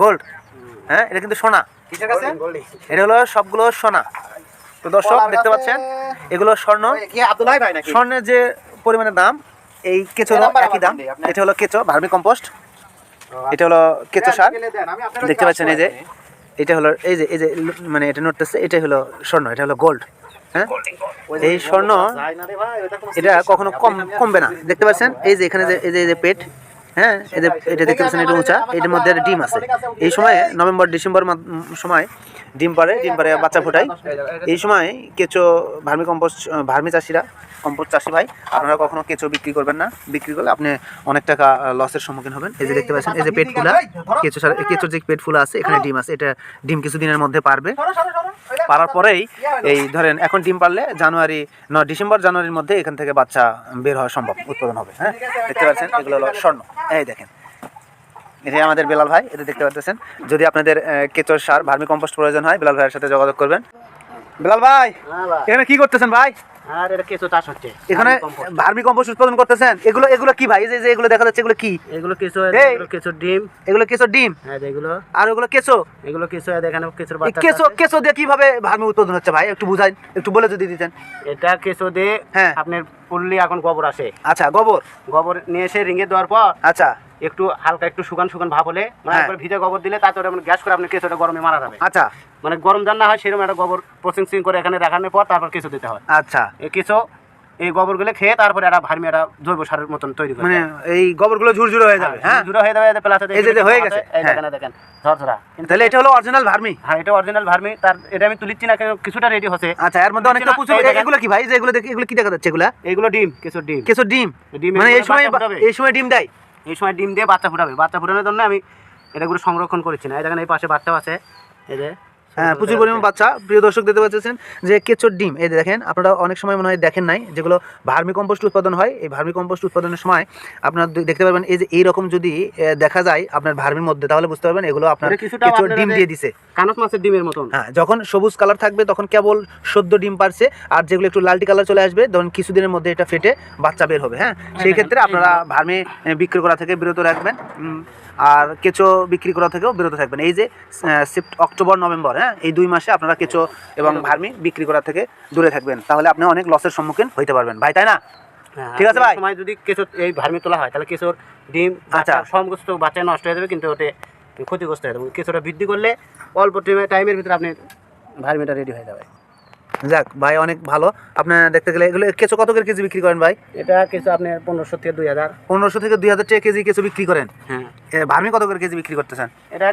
Gold. হ্যাঁ এটা কিন্তু সোনা। কিসের কাছে এটা হলো সবগুলো সোনা। তো দর্শক দেখতে পাচ্ছেন? এগুলো স্বর্ণ। কি আব্দুল্লাহ ভাই নাকি? স্বর্ণের যে পরিমাণে দাম এই কেঁচো একই দাম। এটা হলো কেঁচো ভার্মি কম্পোস্ট। এটা হলো কেঁচো সার। দেখতে পাচ্ছেন এই যে এটা হলো এই যে এই যে মানে এটা নড়তেছে এটা হলো স্বর্ণ এটা হলো গোল্ড হ্যাঁ? এই স্বর্ণ এটা কখনো কম কমবে না। দেখতে পাচ্ছেন? এই যে এখানে যে এই যে এই যে পেট হ্যাঁ এদের এটা দেখতে পাচ্ছেন এটা উঁচা এটার মধ্যে একটা ডিম আছে। এই সময়ে নভেম্বর ডিসেম্বর সময় ডিম পারে ডিম পারে বাচ্চা ফোটায় এই সময় কেঁচো ভার্মি কম্পোস্ট ভার্মি চাষিরা কম্পোস্ট চাষি ভাই আপনারা কখনো কেঁচো বিক্রি করবেন না। বিক্রি করলে আপনি অনেক টাকা লসের সম্মুখীন হবেন। এই যে দেখতে পাচ্ছেন এই যে পেট ফুলা কেঁচো সার কেঁচোর যে পেট ফুলা আছে এখানে ডিম আছে। এটা ডিম কিছুদিনের মধ্যে পারবে। পারার পরেই এই ধরেন এখন ডিম পারলে জানুয়ারি ন ডিসেম্বর জানুয়ারির মধ্যে এখান থেকে বাচ্চা বের হওয়া সম্ভব উৎপাদন হবে হ্যাঁ? দেখতে পাচ্ছেন এগুলো হলো স্বর্ণ। এই দেখেন। এটাই আমাদের বেলাল ভাই এটা দেখতে পাচ্ছেন। যদি আপনাদের কেঁচোর সার ভার্মি কম্পোস্ট প্রয়োজন হয় বেলাল ভাইয়ের সাথে যোগাযোগ করবেন। বেলাল ভাই। এখানে কি করতেছেন ভাই? আর এটা কেঁচো চাষ হচ্ছে। এখানে ভার্মি কম্পোস্ট। উৎপাদন করতেছেন? এগুলো এগুলো কি ভাই? যে- যে এগুলো দেখা যাচ্ছে এগুলো কি? এগুলো কেঁচো এগুলো কেঁচোর ডিম। এগুলো কেঁচো ডিম? হ্যাঁ এগুলো। আর ওগুলো কেঁচো? এগুলো কেঁচো দেখেন কেঁচোর বাচ্চা কেঁচো কেঁচো দিয়ে কীভাবে ভার্মি উৎপাদন হচ্ছে ভাই? একটু বুঝাই একটু বলে যদি দিতেন। এটা কেঁচো দিয়ে হ্যাঁ। আপনার পুরলি এখন গোবর আসে। আচ্ছা গোবর? গোবর নিয়ে এসে রিঙে দেওয়ার পর আচ্ছা। একটু হালকা একটু শুকান শুকান ভাব হলে মানে হ্যাঁ। একবার ভিজে গোবর দিলে তারপরে আপনি গ্যাস করে আপনি কেঁচোটা গরমে মারা যাবে। আচ্ছা। মানে গরম জান না হয় সেরকম একটা গোবর প্রসেসিং করে এখানে রাখানোর পর তারপর কেঁচো দিতে হয়। আচ্ছা। এই কেঁচো এই গোবরগুলো খেয়ে তারপরে একটা ভার্মি একটা জৈব সারের মতন তৈরি করে মানে এই গোবরগুলো ঝুরঝুরে হয়ে যাবে হ্যাঁ? জুড়ে হয়ে যাবে এতে প্লাস এই যে হয়ে গেছে, এই হ্যাঁ। দেখেন দেখেন ঝরঝরা তাহলে এটা হলো অরিজিনাল ভার্মি? হ্যাঁ এটা অরিজিনাল ভার্মি তার এটা আমি তুলিচ্ছি না কিছুটা রেডি হচ্ছে। আচ্ছা এর মধ্যে অনেকটা প্রচুর এগুলো কি ভাই? যে এগুলো দেখি এগুলো কি দেখা যাচ্ছে এগুলা? এগুলো ডিম কেঁচোর ডিম। কিছু ডিম। মানে এই সময় এই সময় ডিম দেয়? এই সময় ডিম দিয়ে বাচ্চা ফুটাবে। বাচ্চা ফুটানোর জন্য আমি এটাগুলো সংরক্ষণ করেছি না। এই দেখেন এই পাশে বাচ্চাও আছে। এই যে হ্যাঁ প্রচুর পরিমাণ বাচ্চা। প্রিয় দর্শক দেখতে পাচ্ছেন যে কেঁচোর ডিম এই দেখেন আপনারা অনেক সময় মনে হয় দেখেন নাই যেগুলো ভার্মি কম্পোস্ট উৎপাদন হয়। এই ভার্মি কম্পোস্ট উৎপাদনের সময় আপনারা দেখতে পারবেন এই যে এইরকম যদি দেখা যায় আপনার ভার্মির মধ্যে তাহলে বুঝতে পারবেন এগুলো আপনার কেঁচোর ডিম দিয়ে দিছে। কানস মাছের ডিমের মতন। হ্যাঁ যখন সবুজ কালার থাকবে তখন কেবল সদ্য ডিম পারছে আর যেগুলো একটু লালটি কালার চলে আসবে তখন কিছুদিনের মধ্যে এটা ফেটে বাচ্চা বের হবে হ্যাঁ? সেই ক্ষেত্রে আপনারা ভার্মি বিক্রি করা থেকে বিরত রাখবেন আর কেঁচো বিক্রি করা থেকেও বিরত থাকবেন। এই যে অক্টোবর নভেম্বর হ্যাঁ? এই দুই মাসে আপনারা কেঁচো এবং ভার্মি বিক্রি করা থেকে দূরে থাকবেন। তাহলে আপনি অনেক লসের সম্মুখীন হইতে পারবেন। ভাই তাই না? হ্যাঁ, ঠিক আছে ভাই? সময় যদি কেঁচো এই ভার্মি তোলা হয় তাহলে কেঁচোর ডিম আচ্ছা। সমস্ত বাচ্চা নষ্ট হয়ে যাবে কিন্তু ওতে ক্ষতিগ্রস্ত হয়ে যাবে। কেঁচোটা বৃদ্ধি করলে অল্প টাইমের ভিতরে আপনি ভার্মিটা রেডি হয়ে যাবে। যাক ভাই অনেক ভালো। আপনার দেখতে গেলে এগুলো কেঁচো কত করে কেজি বিক্রি করেন ভাই? এটা কিছু আপনি পনেরোশো থেকে দুই হাজার। পনেরোশো থেকে দুই হাজার টাকা কেজি কেঁচো বিক্রি করেন? হ্যাঁ। ভার্মি কত করে কেজি বিক্রি করতেছেন? এটা